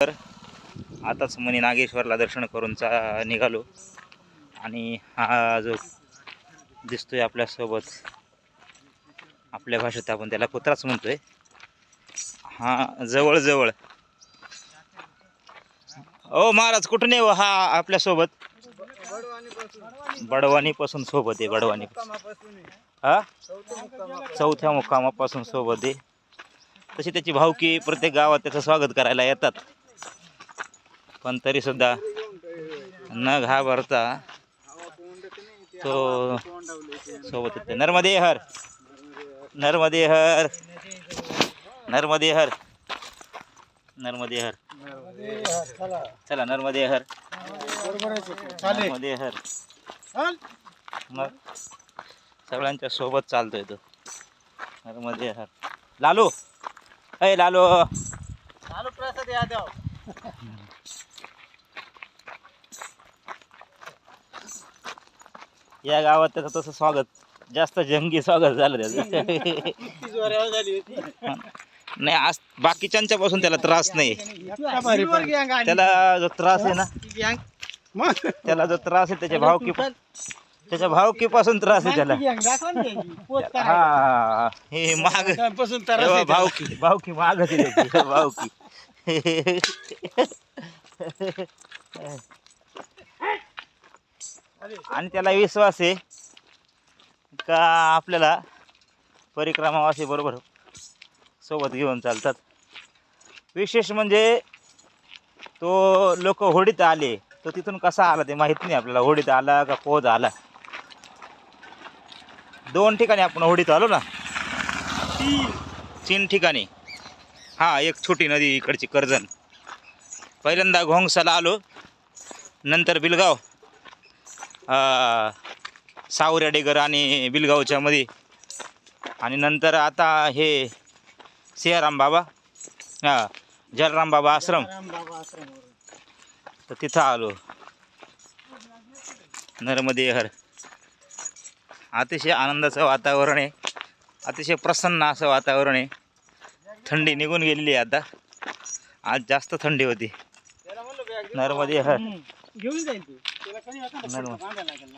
तर आताच मनी नागेश्वरला दर्शन करून चा निघालो. आणि हा जो दिसतोय आपल्यासोबत आपल्या भाषेत आपण त्याला कुत्राच म्हणतोय. हा जवळजवळ. ओ महाराज कुठून येऊ? हा आपल्यासोबत. बडवानीपासून सोबत आहे बडवानी. हा? चौथ्या मुक्कामापासून सोबत आहे. तशी त्याची भावकी प्रत्येक गावात त्याचं स्वागत करायला येतात. पण तरीसुद्धा न घाबरता तो सोबत येते नर्मदे हर नर्मदे हर नर्मदे हर नर्मदे हर चला नर्मदे हर नर्मदे हर मग सगळ्यांच्या सोबत चालतोय तो. नर्मदे हर लालू. अय लालू या गावात त्याचं तसं स्वागत जास्त जंगी स्वागत झालं त्याचं. नाही आज बाकीच्यांच्या पासून त्याला त्रास नाही. त्याला जो त्रास आहे ना त्याला जो त्रास आहे त्याच्या भावकी त्याच्या भावकीपासून त्रास आहे त्याला. हा हे माग तेव्हा भावकी भावकी मागच आहे भावकी. आणि त्याला विश्वास आहे का आपल्याला परिक्रमावासी बरोबर सोबत घेऊन चालतात? विशेष म्हणजे तो लोक होडीत आले तो तिथून कसा आला ते माहीत नाही आपल्याला. होडीत आला का पोज आला? दोन ठिकाणी आपण होडीत आलो ना? तीन ठिकाणी. हां एक छोटी नदी इकडची कर्जन. पहिल्यांदा घोंगसाला आलो नंतर बिलगाव. अं, सावऱ्या डेगर आणि बिलगावच्या मध्ये आणि नंतर आता हे सियाराम बाबा हां जलराम बाबा आश्रम. तर तिथं आलो. नर्मदे हर. अतिशय आनंदाचं वातावरण आहे. अतिशय प्रसन्न असं वातावरण आहे. थंडी निघून गेलेली आहे आता. आज जास्त थंडी होती. नर्मदे हर. घेऊन जाईल तू. त्याला कधी नर्मदे